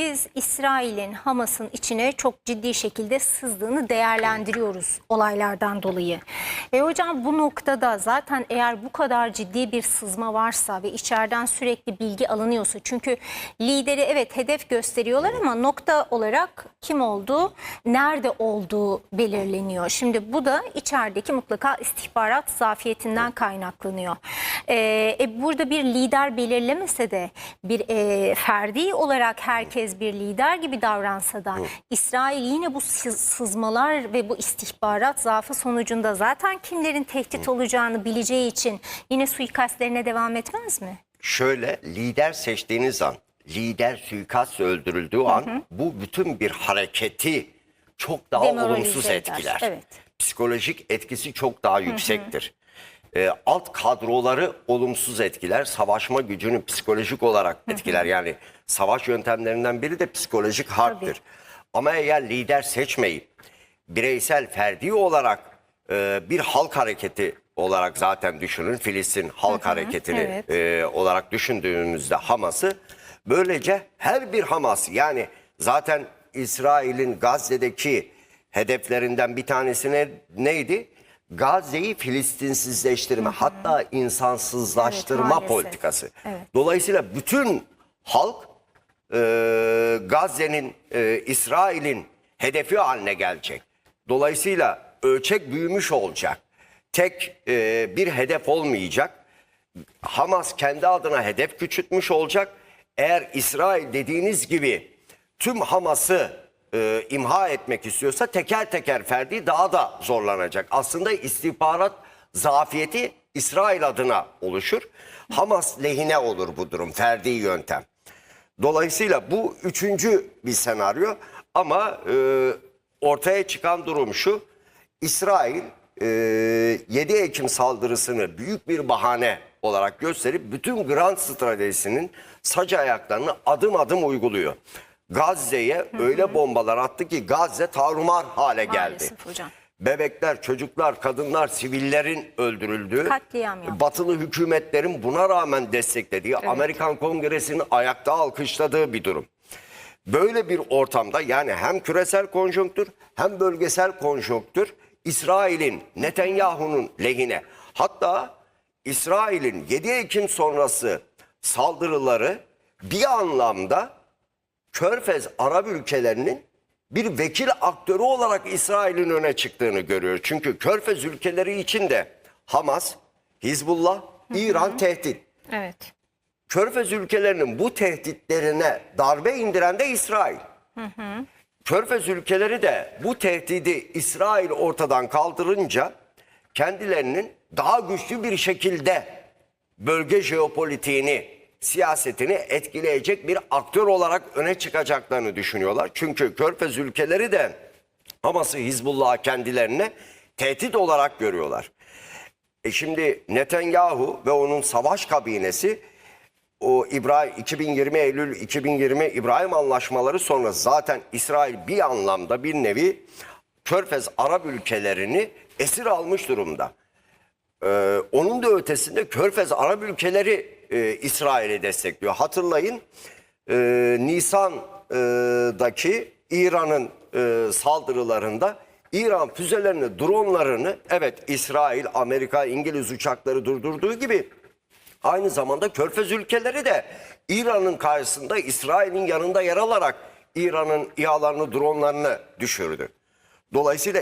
biz İsrail'in Hamas'ın içine çok ciddi şekilde sızdığını değerlendiriyoruz olaylardan dolayı. E hocam bu noktada zaten eğer bu kadar ciddi bir sızma varsa ve içeriden sürekli bilgi alınıyorsa çünkü lideri evet hedef gösteriyorlar ama nokta olarak kim olduğu, nerede olduğu belirleniyor. Şimdi bu da içerideki mutlaka istihbarat zafiyetinden kaynaklanıyor. Ee, e, burada bir lider belirlemese de bir e, ferdi olarak herkes bir lider gibi davransa da İsrail yine bu sız- sızmalar ve bu istihbarat zaafı sonucunda zaten kimlerin tehdit olacağını bileceği için yine suikastlerine devam etmez mi? Şöyle lider seçtiğiniz an, lider suikast öldürüldüğü an bu bütün bir hareketi çok daha olumsuz eder, etkiler. evet. Psikolojik etkisi çok daha yüksektir. Ee, alt kadroları olumsuz etkiler, savaşma gücünü psikolojik olarak etkiler. Yani savaş yöntemlerinden biri de psikolojik harptir. Ama eğer lider seçmeyip bireysel ferdi olarak e, bir halk hareketi olarak zaten düşünün Filistin halk hareketini evet. e, olarak düşündüğümüzde Hamas'ı böylece her bir Hamas yani zaten İsrail'in Gazze'deki hedeflerinden bir tanesi ne- neydi? Gazze'yi Filistinsizleştirme hatta insansızlaştırma Evet, politikası. Evet. Dolayısıyla bütün halk e, Gazze'nin, e, İsrail'in hedefi haline gelecek. Dolayısıyla ölçek büyümüş olacak. Tek e, bir hedef olmayacak. Hamas kendi adına hedef küçültmüş olacak. Eğer İsrail dediğiniz gibi tüm Hamas'ı e, imha etmek istiyorsa teker teker ferdi daha da zorlanacak. Aslında istihbarat zafiyeti İsrail adına oluşur. Hamas lehine olur bu durum ferdi yöntem. Dolayısıyla bu üçüncü bir senaryo ama e, ortaya çıkan durum şu. İsrail e, 7 Ekim saldırısını büyük bir bahane olarak gösterip bütün Grand stratejisinin sac ayaklarını adım adım uyguluyor. Gazze'ye öyle bombalar attı ki Gazze tarumar hale geldi. Maalesef hocam. Bebekler, çocuklar, kadınlar, sivillerin öldürüldüğü, Katliam yaptı. batılı hükümetlerin buna rağmen desteklediği, Amerikan Kongresi'nin ayakta alkışladığı bir durum. Böyle bir ortamda yani hem küresel konjonktür hem bölgesel konjonktür İsrail'in, Netanyahu'nun lehine. Hatta İsrail'in 7 Ekim sonrası saldırıları bir anlamda Körfez Arap ülkelerinin bir vekil aktörü olarak İsrail'in öne çıktığını görüyor. Çünkü Körfez ülkeleri için de Hamas, Hizbullah, İran tehdit. Evet. Körfez ülkelerinin bu tehditlerine darbe indiren de İsrail. Körfez ülkeleri de bu tehdidi İsrail ortadan kaldırınca kendilerinin daha güçlü bir şekilde bölge jeopolitiğini, siyasetini etkileyecek bir aktör olarak öne çıkacaklarını düşünüyorlar. Çünkü Körfez ülkeleri de Hamas'ı Hizbullah'ı kendilerine tehdit olarak görüyorlar. E şimdi Netanyahu ve onun savaş kabinesi o İbrahim 2020 Eylül 2020 İbrahim anlaşmaları sonra zaten İsrail bir anlamda bir nevi Körfez Arap ülkelerini esir almış durumda. Ee, onun da ötesinde Körfez Arap ülkeleri e, İsrail'i destekliyor. Hatırlayın e, Nisan'daki İran'ın e, saldırılarında İran füzelerini, dronlarını evet İsrail, Amerika, İngiliz uçakları durdurduğu gibi aynı zamanda Körfez ülkeleri de İran'ın karşısında İsrail'in yanında yer alarak İran'ın İHA'larını, dronlarını düşürdü. Dolayısıyla